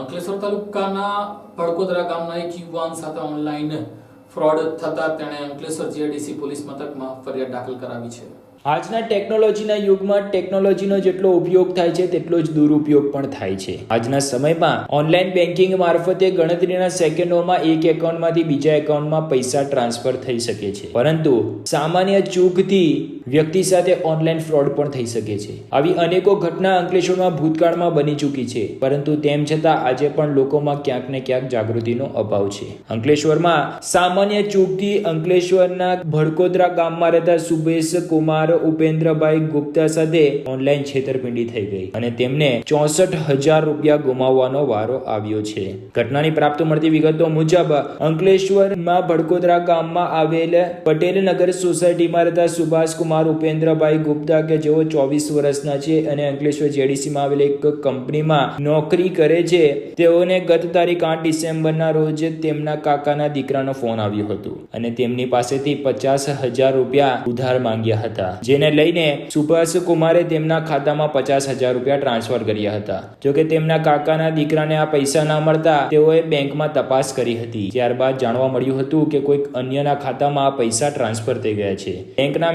અંકલેશ્વર તાલુકાના પડકોદરા ગામના એક યુવાન સાથે ઓનલાઈન ફ્રોડ થતા તેણે અંકલેશ્વર જીઆઈડીસી પોલીસ મથકમાં ફરિયાદ દાખલ કરાવી છે. આજના ટેકનોલોજીના યુગમાં ટેકનોલોજીનો જેટલો ઉપયોગ થાય છે, તેટલો જ દુરુપયોગ પણ થાય છે. આજના સમયમાં ઓનલાઈન બેન્કિંગ મારફતે ગણતરીના સેકન્ડોમાં એક એકાઉન્ટમાંથી બીજા એકાઉન્ટમાં પૈસા ટ્રાન્સફર થઈ શકે છે. પરંતુ સામાન્ય ચૂકથી વ્યક્તિ સાથે ઓનલાઈન ફ્રોડ પણ થઈ શકે છે. આવી અનેકો ઘટના અંકલેશ્વરમાં ભૂતકાળમાં બની ચૂકી છે, પરંતુ તેમ છતાં આજે પણ લોકોમાં ક્યાંક ને ક્યાંક જાગૃતિનો અભાવ છે. અંકલેશ્વરમાં સામાન્ય ચૂકથી અંકલેશ્વરના ભડકોદરા ગામમાં રહેતા સુબેશ કુમાર, ઉપેન્દ્રભાઈ ગુપ્તા સાથે ઓનલાઈન છેતરપિંડી થઈ ગઈ અને તેમને ચોસઠ હજાર રૂપિયા ગુમાવવાનો વારો આવ્યો છે. ઘટનાની પ્રાપ્ત મળતી વિગતો મુજબ, અંકલેશ્વરમાં ભડકોદરા ગામમાં આવેલ પટેલ નગર સોસાયટીમાં રહેતા સુભાષ કુમાર ઉપેન્દ્રભાઈ ગુપ્તા કે જેઓ ચોવીસ વર્ષના છે અને અંકલેશ્વર જેડીસીમાં આવેલી એક કંપનીમાં નોકરી કરે છે, તેઓને ગત તારીખ આઠ ડિસેમ્બરના રોજ તેમના કાકાના દીકરાનો ફોન આવ્યો હતો અને તેમની પાસેથી પચાસ હજાર રૂપિયા ઉધાર માંગ્યા હતા, જેને લઈને સુભાષ કુમારે તેમના ખાતામાં પચાસ હજાર રૂપિયા ટ્રાન્સફર કર્યા હતા. જોકે તેમના કાકાના દીકરાને આ પૈસા ના મળતા તેઓએ બેંકમાં તપાસ કરી હતી. ત્યારબાદ જાણવા મળ્યું હતું કે કોઈક અન્યના ખાતામાં આ પૈસા ટ્રાન્સફર થઈ ગયા છે. બેંકના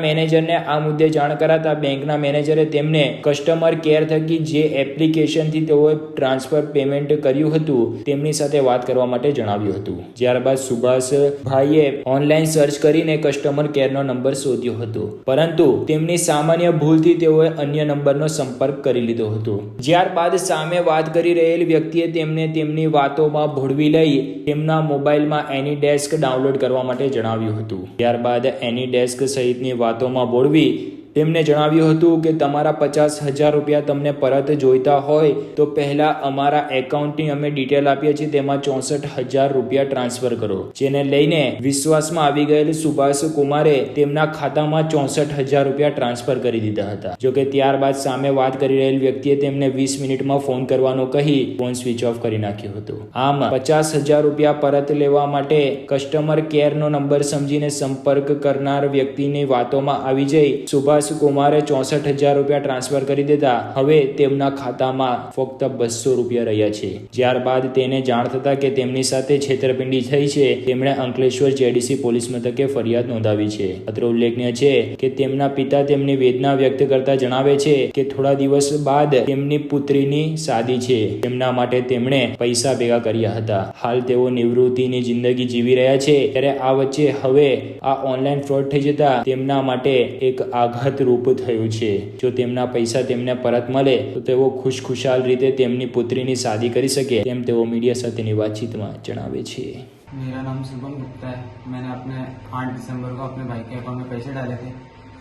મેનેજરને આ મુદ્દે જાણ કરાતા બેંકના મેનેજરે તેમને કસ્ટમર કેર થકી જે એપ્લિકેશનથી તેઓએ ટ્રાન્સફર પેમેન્ટ કર્યું હતું, તેમની સાથે વાત કરવા માટે જણાવ્યું હતું. ત્યારબાદ સુભાષભાઈએ ઓનલાઈન સર્ચ કરીને કસ્ટમર કેરનો નંબર શોધ્યો હતો. પરંતુ તેમની સામાન્ય ભૂલથી તેઓએ અન્ય નંબરનો સંપર્ક કરી લીધો હતો. ત્યારબાદ સામે વાત કરી રહેલ વ્યક્તિએ તેમને તેમની વાતોમાં ભોળવી લઈ તેમના મોબાઈલમાં એની ડેસ્ક ડાઉનલોડ કરવા માટે જણાવ્યું હતું. ત્યારબાદ એની ડેસ્ક સહિતની વાતોમાં ભોળવી તેમને જણાવ્યું હતું કે તમારા પચાસ હજાર રૂપિયા તમને પરત જોઈતા હોય તો પહેલા અમારા એકાઉન્ટની અમે ડિટેલ આપીએ છીએ, તેમાં ચોસઠ હજાર રૂપિયા ટ્રાન્સફર કરો. જેને લઈને વિશ્વાસમાં આવી ગયેલ સુભાષ કુમારે તેમના ખાતામાં ચોસઠ હજાર રૂપિયા ટ્રાન્સફર કરી દીધા હતા. જોકે ત્યારબાદ સામે વાત કરી રહેલ વ્યક્તિએ તેમને વીસ મિનિટમાં ફોન કરવાનો કહી ફોન સ્વિચ ઓફ કરી નાખ્યો હતો. આમ, પચાસ હજાર રૂપિયા પરત લેવા માટે કસ્ટમર કેરનો નંબર સમજીને સંપર્ક કરનાર વ્યક્તિની વાતોમાં આવી જઈ સુભાષ કુમારે ચોસઠ હજાર રૂપિયા ટ્રાન્સફર કરી દેતા હવે તેમના ખાતામાં ફક્ત બસો રૂપિયા રહ્યા છે. ત્યારબાદ તેને જાણ થતા કે તેમની સાથે છેતરપિંડી થઈ છે, તેમણે અંકલેશ્વર જેડીસી પોલીસ મથકે ફરિયાદ નોંધાવી છે. અત્રે ઉલ્લેખનીય છે કે તેમના પિતા તેમની વેદના વ્યક્ત કરતા જણાવે છે કે થોડા દિવસ બાદ તેમની પુત્રીની શાદી છે. તેમના માટે તેમણે પૈસા ભેગા કર્યા હતા. હાલ તેઓ નિવૃત્તિની જિંદગી જીવી રહ્યા છે. ત્યારે આ વચ્ચે હવે આ ઓનલાઈન ફ્રોડ થઈ જતા તેમના માટે એક આઘાત રૂપ થયું છે જો તેમના પૈસા તેમને પરત મળે તો તેઓ ખુશખુશાલ રીતે તેમની પુત્રીની શાદી કરી શકે તેમ તેઓ મીડિયા સાથેની વાતચીતમાં જણાવે છે मेरा नाम शुभम गुप्ता है मैंने अपने आठ दिसंबर को अपने भाई के अकाउंट में पैसे डाले थे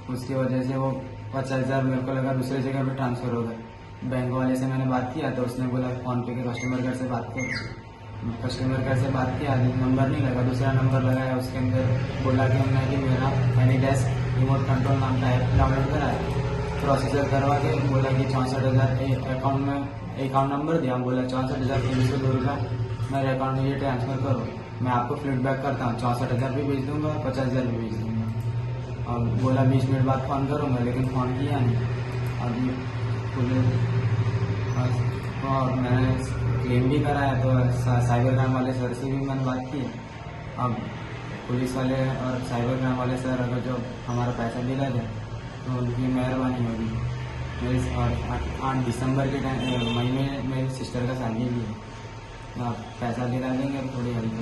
उसकी वजह से वो पचास हज़ार मेरे को लगा दूसरी जगह पे ट्रांसफ़र हो गए बैंक वाले से मैंने बात किया तो उसने बोला फ़ोन पे के कस्टमर केयर से बात कर कस्टमर केयर से बात किया नंबर नहीं लगा दूसरा नंबर लगाया उसके अंदर बोला कि हमने कि मेरा एनी डेस्क रिमोट कंट्रोल नाम का ऐप डाउनलोड करा है प्रोसीजर करवा के बोला कि चौंसठ हज़ार अकाउंट में अकाउंट नंबर दिया। बोला, चौंसठ हज़ार तीन सौ दो रुपया मेरे अकाउंट में ये ट्रांसफ़र करो। मैं आपको फीडबैक करता हूँ। चौंसठ हज़ार भी भेज दूँगा, पचास हज़ार भी भेज दूँगा। और बोला, बीस मिनट बाद फ़ोन करूँगा, लेकिन फ़ोन किया नहीं। अभी पुलिस और मैंने क्लेम भी कराया तो साइबर क्राइम वाले सर से भी मैंने बात की। अब पुलिस वाले और साइबर क्राइम वाले सर अगर जो हमारा पैसा दिला दें तो उनकी मेहरबानी होगी। मेरी और आठ- दिसंबर के टाइम मई में मेरी सिस्टर का शादी भी है। आप पैसा दिला देंगे और थोड़ी हेल्प